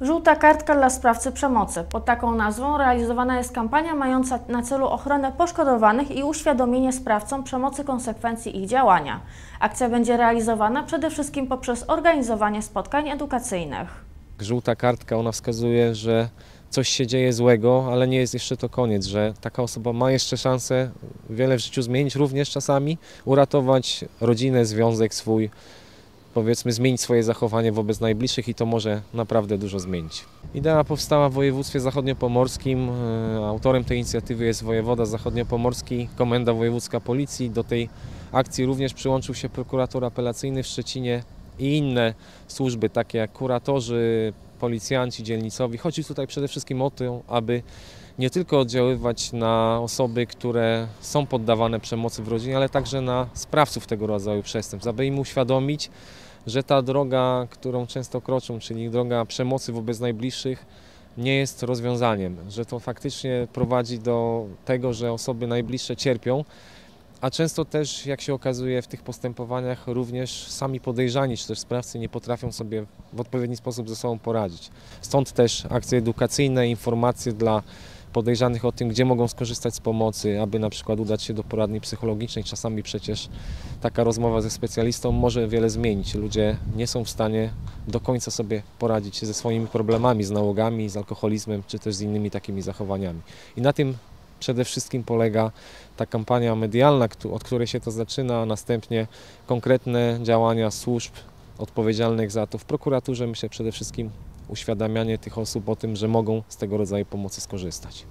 Żółta kartka dla sprawcy przemocy. Pod taką nazwą realizowana jest kampania mająca na celu ochronę poszkodowanych i uświadomienie sprawcom przemocy konsekwencji ich działania. Akcja będzie realizowana przede wszystkim poprzez organizowanie spotkań edukacyjnych. Żółta kartka, ona wskazuje, że coś się dzieje złego, ale nie jest jeszcze to koniec, że taka osoba ma jeszcze szansę wiele w życiu zmienić, również czasami uratować rodzinę, związek swój, powiedzmy zmienić swoje zachowanie wobec najbliższych i to może naprawdę dużo zmienić. Idea powstała w województwie zachodniopomorskim. E, Autorem tej inicjatywy jest wojewoda zachodniopomorski, Komenda Wojewódzka Policji. Do tej akcji również przyłączył się prokurator apelacyjny w Szczecinie i inne służby, takie jak kuratorzy, policjanci dzielnicowi. Chodzi tutaj przede wszystkim o to, aby nie tylko oddziaływać na osoby, które są poddawane przemocy w rodzinie, ale także na sprawców tego rodzaju przestępstw, aby im uświadomić, że ta droga, którą często kroczą, czyli droga przemocy wobec najbliższych, nie jest rozwiązaniem, że to faktycznie prowadzi do tego, że osoby najbliższe cierpią, a często też, jak się okazuje w tych postępowaniach, również sami podejrzani czy też sprawcy nie potrafią sobie w odpowiedni sposób ze sobą poradzić. Stąd też akcje edukacyjne, informacje dla podejrzanych o tym, gdzie mogą skorzystać z pomocy, aby na przykład udać się do poradni psychologicznej. Czasami przecież taka rozmowa ze specjalistą może wiele zmienić. Ludzie nie są w stanie do końca sobie poradzić ze swoimi problemami, z nałogami, z alkoholizmem, czy też z innymi takimi zachowaniami. I na tym przede wszystkim polega ta kampania medialna, od której się to zaczyna, a następnie konkretne działania służb odpowiedzialnych za to w prokuraturze, myślę przede wszystkim uświadamianie tych osób o tym, że mogą z tego rodzaju pomocy skorzystać.